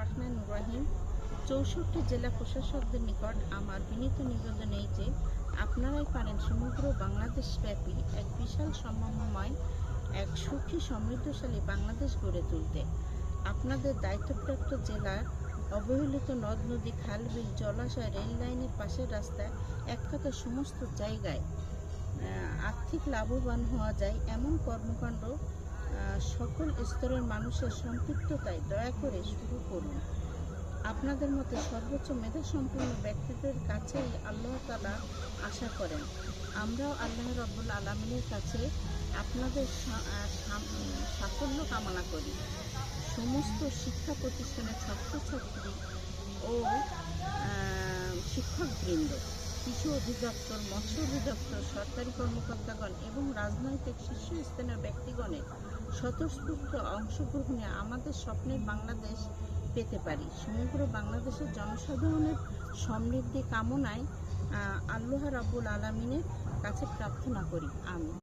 রহমান রহিম চৌষট্টি জেলা প্রশাসকদের নিকট আমার বিনীত নিবেদন এই যে, আপনারাই পারেন সমগ্র বাংলাদেশব্যাপী এক বিশাল সম্ভাবনাময় এক সুখী সমৃদ্ধশালী বাংলাদেশ গড়ে তুলতে। আপনাদের দায়িত্বপ্রাপ্ত জেলার অবহেলিত নদ, নদী, খাল, বিল, জলাশয়, রেল লাইনের পাশের রাস্তায় এক কথা সমস্ত জায়গায় আর্থিক লাভবান হওয়া যায়, এমন কর্মকাণ্ড সকল স্তরের মানুষের সম্পৃক্ততায় দয়া করে শুরু করুন। আপনাদের মতে সর্বোচ্চ মেধা সম্পন্ন ব্যক্তিদের কাছেই আল্লাহ তালা আশা করেন। আমরাও আল্লাহ রব্বুল আলমিনের কাছে আপনাদের সাফল্য কামনা করি। সমস্ত শিক্ষা প্রতিষ্ঠানের ছাত্রছাত্রী ও শিক্ষকবৃন্দ, কৃষি অধিদপ্তর, মৎস্য অধিদপ্তর, সরকারি কর্মকর্তাগণ এবং রাজনৈতিক শীর্ষস্থানীয় ব্যক্তিগণের স্বতঃস্ফূর্ত অংশগ্রহণে আমাদের স্বপ্নের বাংলাদেশ পেতে পারি। সমগ্র বাংলাদেশের জনসাধারণের সমৃদ্ধি কামনায় আল্লাহ রাবুল আলমিনের কাছে প্রার্থনা করি। আমি